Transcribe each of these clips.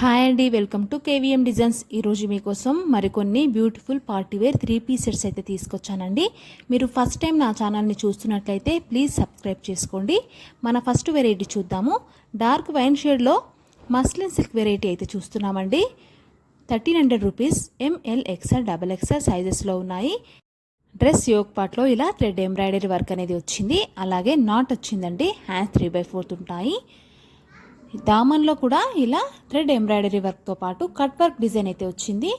Hi అండి welcome to KVM designs. ఈరోజు మీకోసం మరికొన్ని beautiful party wear three piece sets అయితే తీసుకొచ్చానండి. మీరు ఫస్ట్ టైం నా ఛానల్ని చూస్తున్నట్లయితే ప్లీజ్ సబ్స్క్రైబ్ చేసుకోండి. మన ఫస్ట్ వెరైటీ చూద్దాము. డార్క్ వైన్ షేడ్లో మస్లిన్ సిల్క్ వెరైటీ అయితే చూస్తున్నామండి. Thirteen hundred rupees M L X L double X L సైజెస్లో ఉన్నాయి. డ్రెస్ యోగ్ పార్ట్లో ఇలా థ్రెడ్ ఎంబ్రాయిడరీ వర్క్ అనేది వచ్చింది. అలాగే నాట్ వచ్చిందండి. హ్యాండ్స్ త్రీ బై ఫోర్త్ ఉంటాయి. దామన్లో కూడా ఇలా థ్రెడ్ ఎంబ్రాయిడరీ వర్క్తో పాటు కట్ వర్క్ డిజైన్ అయితే వచ్చింది.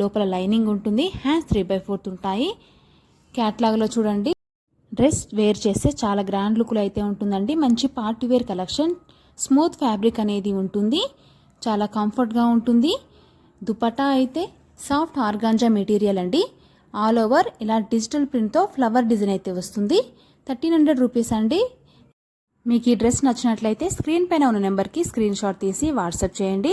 లోపల లైనింగ్ ఉంటుంది హ్యాండ్స్ త్రీ బై ఫోర్త్ ఉంటాయి. క్యాట్లాగ్లో చూడండి. డ్రెస్ వేర్ చేస్తే చాలా గ్రాండ్ లుక్లో అయితే ఉంటుందండి. మంచి party wear collection smooth fabric అనేది ఉంటుంది. చాలా కంఫర్ట్గా ఉంటుంది. దుపట్టా అయితే సాఫ్ట్ ఆర్గాంజా మెటీరియల్ అండి. ఆల్ ఓవర్ ఇలా డిజిటల్ ప్రింట్తో ఫ్లవర్ డిజైన్ అయితే వస్తుంది. థర్టీన్ హండ్రెడ్ రూపీస్ అండి. మీకు ఈ డ్రెస్ నచ్చినట్లయితే స్క్రీన్ పైన ఉన్న నెంబర్కి స్క్రీన్ షాట్ తీసి వాట్సాప్ చేయండి.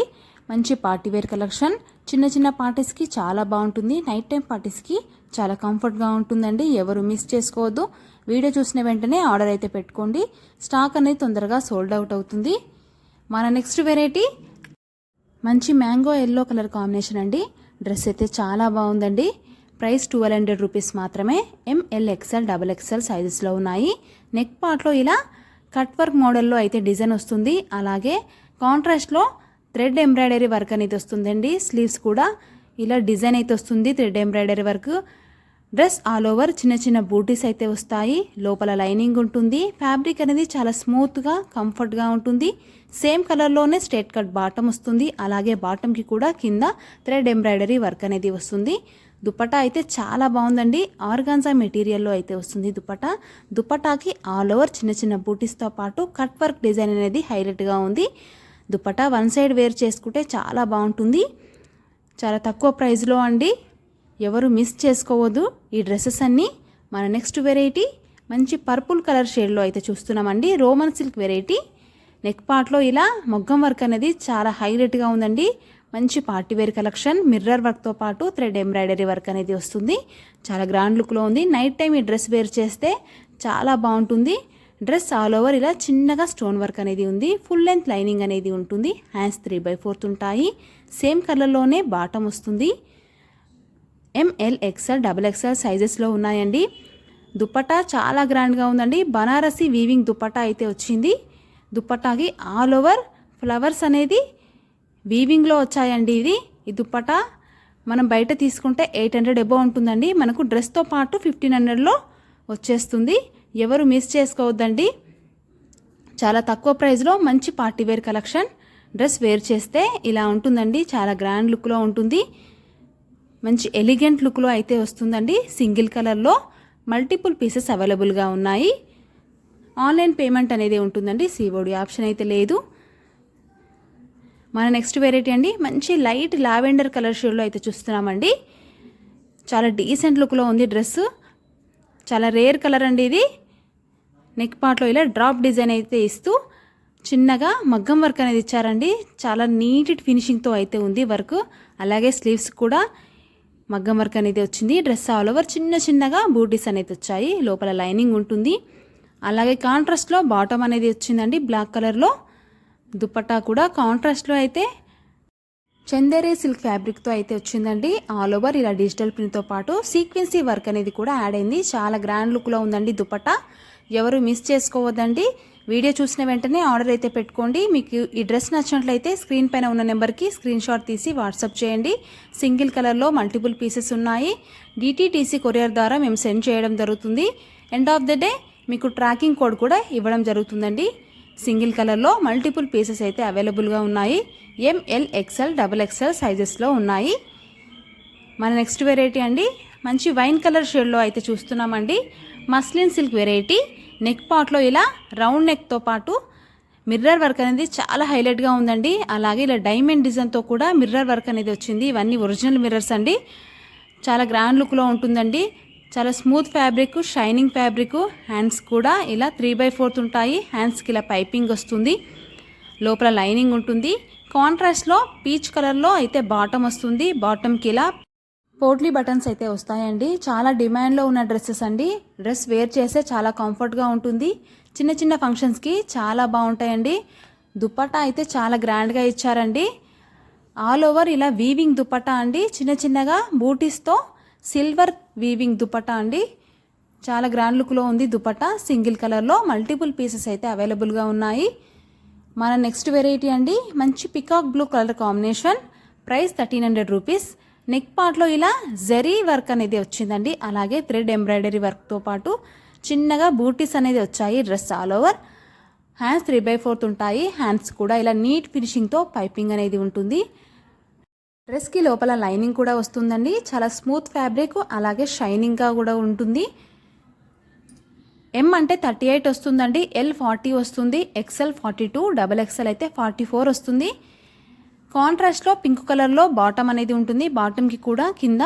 మంచి పార్టీవేర్ కలెక్షన్. చిన్న చిన్న పార్టీస్కి చాలా బాగుంటుంది. నైట్ టైం పార్టీస్కి చాలా కంఫర్ట్గా ఉంటుందండి. ఎవరు మిస్ చేసుకోవద్దు. వీడియో చూసిన వెంటనే ఆర్డర్ అయితే పెట్టుకోండి. స్టాక్ అనేది తొందరగా సోల్డ్ అవుట్ అవుతుంది. మన నెక్స్ట్ వెరైటీ మంచి మ్యాంగో ఎల్లో కలర్ కాంబినేషన్ అండి. డ్రెస్ అయితే చాలా బాగుందండి. ప్రైస్ ట్వెల్వ్ హండ్రెడ్ రూపీస్ మాత్రమే. M L X L double X L సైజెస్లో ఉన్నాయి. నెక్ పార్ట్లో ఇలా కట్ వర్క్ మోడల్లో అయితే డిజైన్ వస్తుంది. అలాగే కాంట్రాస్ట్లో థ్రెడ్ ఎంబ్రాయిడరీ వర్క్ అనేది వస్తుందండి. స్లీవ్స్ కూడా ఇలా డిజైన్ అయితే వస్తుంది thread embroidery work. Dress all over చిన్న చిన్న బూటీస్ అయితే వస్తాయి. లోపల లైనింగ్ ఉంటుంది. ఫ్యాబ్రిక్ అనేది చాలా స్మూత్గా కంఫర్ట్గా ఉంటుంది. సేమ్ కలర్లోనే స్ట్రేట్ కట్ బాటమ్ వస్తుంది. అలాగే బాటమ్కి కూడా కింద థ్రెడ్ ఎంబ్రాయిడరీ వర్క్ అనేది వస్తుంది. దుపటా అయితే చాలా బాగుందండి. ఆర్గాన్జా మెటీరియల్లో అయితే వస్తుంది దుపటా దుపట్టాకి ఆల్ ఓవర్ చిన్న చిన్న బూటీస్తో పాటు కట్ వర్క్ డిజైన్ అనేది హైలైట్గా ఉంది. దుపటా వన్ సైడ్ వేర్ చేసుకుంటే చాలా బాగుంటుంది. చాలా తక్కువ ప్రైస్లో అండి. ఎవరు మిస్ చేసుకోవద్దు ఈ డ్రెస్సెస్ అన్నీ. మన నెక్స్ట్ వెరైటీ మంచి పర్పుల్ కలర్ షేడ్లో అయితే చూస్తున్నామండి. Roman silk variety. నెక్ పార్ట్లో ఇలా మొగ్గం వర్క్ అనేది చాలా హైలైట్గా ఉందండి. మంచి పార్టీ వేర్ కలెక్షన్ మిర్రర్ వర్క్తో పాటు థ్రెడ్ ఎంబ్రాయిడరీ వర్క్ అనేది వస్తుంది. చాలా గ్రాండ్ లుక్లో ఉంది. నైట్ టైం ఈ డ్రెస్ వేర్ చేస్తే చాలా బాగుంటుంది. డ్రెస్ ఆల్ ఓవర్ ఇలా చిన్నగా స్టోన్ వర్క్ అనేది ఉంది. ఫుల్ లెంత్ లైనింగ్ అనేది ఉంటుంది. హ్యాండ్స్ త్రీ బై ఫోర్త్ ఉంటాయి. సేమ్ కలర్లోనే బాటం వస్తుంది. M L X L double X L సైజెస్లో ఉన్నాయండి. దుప్పటా చాలా గ్రాండ్గా ఉందండి. బనారసి వీవింగ్ దుప్పటా అయితే వచ్చింది. దుప్పటాకి ఆల్ ఓవర్ ఫ్లవర్స్ అనేది వీవింగ్లో వచ్చాయండి ఇది ఈ దుప్పట మనం బయట తీసుకుంటే ఎయిట్ హండ్రెడ్ ఎబో ఉంటుందండి. మనకు డ్రెస్తో పాటు ఫిఫ్టీన్ హండ్రెడ్లో వచ్చేస్తుంది. ఎవరు మిస్ చేసుకోవద్దండి. చాలా తక్కువ ప్రైస్లో మంచి party wear collection dress wear చేస్తే ఇలా ఉంటుందండి. చాలా గ్రాండ్ లుక్లో ఉంటుంది. మంచి ఎలిగెంట్ లుక్లో అయితే వస్తుందండి. సింగిల్ కలర్లో మల్టిపుల్ పీసెస్ అవైలబుల్గా ఉన్నాయి. ఆన్లైన్ పేమెంట్ అనేది ఉంటుందండి. సిఓడి ఆప్షన్ అయితే లేదు. మన నెక్స్ట్ వెరైటీ అండి. మంచి లైట్ లావెండర్ కలర్ షేడ్లో అయితే చూస్తున్నామండి. చాలా డీసెంట్ లుక్లో ఉంది డ్రెస్ చాలా రేర్ కలర్ అండి ఇది. నెక్ పార్ట్లో ఇలా డ్రాప్ డిజైన్ అయితే ఇస్తూ చిన్నగా మగ్గం వర్క్ అనేది ఇచ్చారండి. చాలా నీట్ ఫినిషింగ్తో అయితే ఉంది వర్క్ అలాగే స్లీవ్స్ కూడా మగ్గం వర్క్ అనేది వచ్చింది. డ్రెస్ ఆల్ ఓవర్ చిన్న చిన్నగా బూటీస్ అనేది వచ్చాయి. లోపల లైనింగ్ ఉంటుంది. అలాగే కాంట్రాస్ట్లో బాటమ్ అనేది వచ్చిందండి. బ్లాక్ కలర్లో దుపట్టా కూడా కాంట్రాస్ట్లో అయితే చందేరే సిల్క్ ఫ్యాబ్రిక్తో అయితే వచ్చిందండి. ఆల్ ఓవర్ ఇలా డిజిటల్ ప్రింట్తో పాటు సీక్వెన్సీ వర్క్ అనేది కూడా యాడ్ అయింది. చాలా గ్రాండ్ లుక్లో ఉందండి దుపట్టా. ఎవరు మిస్ చేసుకోవద్దండి. వీడియో చూసిన వెంటనే ఆర్డర్ అయితే పెట్టుకోండి. మీకు ఈ డ్రెస్ నచ్చినట్లయితే స్క్రీన్ పైన ఉన్న నెంబర్కి స్క్రీన్ షాట్ తీసి వాట్సాప్ చేయండి. సింగిల్ కలర్లో మల్టిపుల్ పీసెస్ ఉన్నాయి. డిటీటీసీ కొరియర్ ద్వారా మేము సెండ్ చేయడం జరుగుతుంది. ఎండ్ ఆఫ్ ద డే మీకు ట్రాకింగ్ కోడ్ కూడా ఇవ్వడం జరుగుతుందండి. సింగిల్ కలర్లో మల్టిపుల్ పీసెస్ అయితే అవైలబుల్గా ఉన్నాయి. M L XL double XL సైజెస్లో ఉన్నాయి. మన నెక్స్ట్ వెరైటీ అండి. మంచి వైన్ కలర్ షేడ్లో అయితే చూస్తున్నామండి. Muslin silk variety. నెక్ పాట్లో ఇలా రౌండ్ నెక్తో పాటు మిర్రర్ వర్క్ అనేది చాలా హైలైట్గా ఉందండి. అలాగే ఇలా డైమండ్ డిజైన్తో కూడా మిర్రర్ వర్క్ అనేది వచ్చింది. ఇవన్నీ ఒరిజినల్ మిర్రర్స్ అండి. చాలా గ్రాండ్ లుక్లో ఉంటుందండి. చాలా smooth fabric shining fabric hands కూడా ఇలా త్రీ బై ఫోర్త్ ఉంటాయి. హ్యాండ్స్కి ఇలా పైపింగ్ వస్తుంది. లోపల లైనింగ్ ఉంటుంది. కాంట్రాస్ట్లో పీచ్ కలర్లో అయితే బాటమ్ వస్తుంది. బాటమ్కి ఇలా పోట్లీ బటన్స్ అయితే వస్తాయండి. చాలా డిమాండ్లో ఉన్న డ్రెస్సెస్ అండి. డ్రెస్ వేర్ చేస్తే చాలా కంఫర్ట్గా ఉంటుంది. చిన్న చిన్న ఫంక్షన్స్కి చాలా బాగుంటాయండి. దుప్పటా అయితే చాలా గ్రాండ్గా ఇచ్చారండి. ఆల్ ఓవర్ ఇలా వీవింగ్ దుప్పటా అండి. చిన్న చిన్నగా బూటీస్తో సిల్వర్ వీవింగ్ దుపటా అండి. చాలా గ్రాండ్ లుక్లో ఉంది దుపటా సింగిల్ కలర్లో మల్టిపుల్ పీసెస్ అయితే అవైలబుల్గా ఉన్నాయి. మన నెక్స్ట్ వెరైటీ అండి మంచి peacock blue colour combination. Price thirteen hundred rupees. Neck పార్ట్లో ఇలా జరీ వర్క్ అనేది వచ్చిందండి. అలాగే థ్రెడ్ ఎంబ్రాయిడరీ వర్క్తో పాటు చిన్నగా బూటీస్ అనేది వచ్చాయి dress all over. Hands three by fourth ఉంటాయి. హ్యాండ్స్ కూడా ఇలా నీట్ ఫినిషింగ్తో పైపింగ్ అనేది ఉంటుంది. డ్రెస్కి లోపల లైనింగ్ కూడా వస్తుందండి. చాలా స్మూత్ ఫ్యాబ్రిక్ అలాగే షైనింగ్గా కూడా ఉంటుంది. ఎం అంటే థర్టీ ఎయిట్ వస్తుందండి. ఎల్ ఫార్టీ వస్తుంది. X L forty two double X L అయితే ఫార్టీ ఫోర్ వస్తుంది. కాంట్రాస్ట్లో పింక్ కలర్లో బాటమ్ అనేది ఉంటుంది. బాటమ్కి కూడా కింద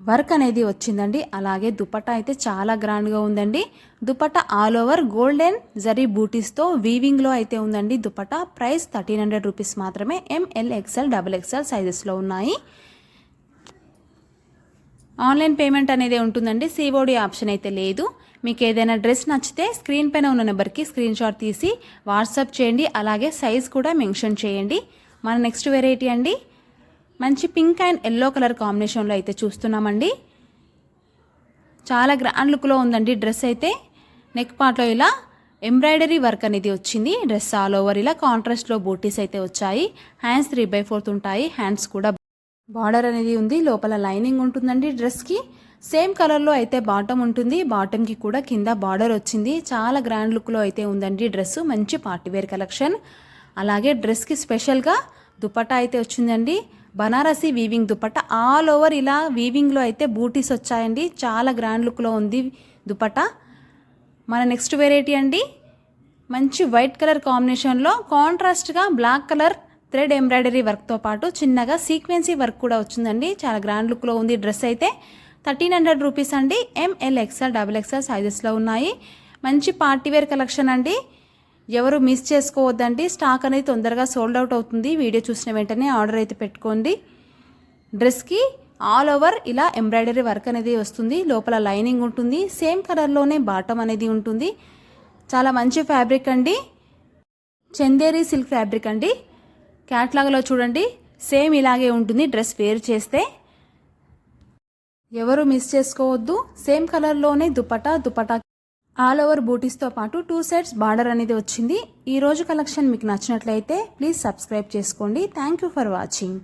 వర్క్ అనేది వచ్చిందండి. అలాగే దుపట్టా అయితే చాలా గ్రాండ్గా ఉందండి. Dupatta all over golden zari బూటీస్తో వీవింగ్లో అయితే ఉందండి. Dupatta price thirteen hundred rupees మాత్రమే. M L X L double X L సైజెస్లో ఉన్నాయి. ఆన్లైన్ పేమెంట్ అనేది ఉంటుందండి. సిఓడి ఆప్షన్ అయితే లేదు. మీకు ఏదైనా డ్రెస్ నచ్చితే స్క్రీన్ పైన ఉన్న నెంబర్కి స్క్రీన్ షాట్ తీసి వాట్సాప్ చేయండి. అలాగే సైజ్ కూడా మెన్షన్ చేయండి. మన నెక్స్ట్ వెరైటీ అండి. మంచి పింక్ అండ్ ఎల్లో కలర్ కాంబినేషన్లో అయితే చూస్తున్నామండి. చాలా గ్రాండ్ లుక్లో ఉందండి డ్రెస్ అయితే. నెక్ పార్ట్లో ఇలా ఎంబ్రాయిడరీ వర్క్ అనేది వచ్చింది. డ్రెస్ ఆల్ ఓవర్ ఇలా కాంట్రాస్ట్లో బూటీస్ అయితే వచ్చాయి. హ్యాండ్స్ త్రీ బై ఫోర్త్ ఉంటాయి. హ్యాండ్స్ కూడా బార్డర్ అనేది ఉంది. లోపల లైనింగ్ ఉంటుందండి డ్రెస్కి. సేమ్ కలర్లో అయితే బాటమ్ ఉంటుంది. బాటమ్కి కూడా కింద బార్డర్ వచ్చింది. చాలా గ్రాండ్ లుక్లో అయితే ఉందండి డ్రెస్. మంచి పార్టీవేర్ కలెక్షన్. అలాగే డ్రెస్కి స్పెషల్గా దుపట్టా అయితే వచ్చిందండి. Banarasi weaving dupatta. All over ఇలా వీవింగ్లో అయితే బూటీస్ వచ్చాయండి. చాలా గ్రాండ్ లుక్లో ఉంది దుపట్ట. మన నెక్స్ట్ వెరైటీ అండి. మంచి వైట్ కలర్ కాంబినేషన్లో కాంట్రాస్ట్గా బ్లాక్ కలర్ థ్రెడ్ ఎంబ్రాయిడరీ వర్క్తో పాటు చిన్నగా సీక్వెన్సీ వర్క్ కూడా వచ్చిందండి. చాలా గ్రాండ్ లుక్లో ఉంది డ్రెస్ అయితే. థర్టీన్ హండ్రెడ్ రూపీస్ అండి. M L X L double X L సైజెస్లో ఉన్నాయి. మంచి పార్టీవేర్ కలెక్షన్ అండి. ఎవరు మిస్ చేసుకోవద్దండి. స్టాక్ అనేది తొందరగా సోల్డ్ అవుట్ అవుతుంది. వీడియో చూసిన వెంటనే ఆర్డర్ అయితే పెట్టుకోండి. డ్రెస్కి ఆల్ ఓవర్ ఇలా ఎంబ్రాయిడరీ వర్క్ అనేది వస్తుంది. లోపల లైనింగ్ ఉంటుంది. సేమ్ కలర్లోనే బాటమ్ అనేది ఉంటుంది. చాలా మంచి ఫ్యాబ్రిక్ అండి. చందేరి సిల్క్ ఫ్యాబ్రిక్ అండి. క్యాట్లాగ్లో చూడండి. సేమ్ ఇలాగే ఉంటుంది. డ్రెస్ వేరు చేస్తే ఎవరు మిస్ చేసుకోవద్దు. సేమ్ కలర్లోనే దుపటా దుపటా ఆల్ ఓవర్ బూటీస్తో పాటు టూ సెట్స్ బార్డర్ అనేది వచ్చింది. ఈ రోజు కలెక్షన్ మీకు నచ్చినట్లయితే ప్లీజ్ సబ్స్క్రైబ్ చేసుకోండి. Thank you for watching.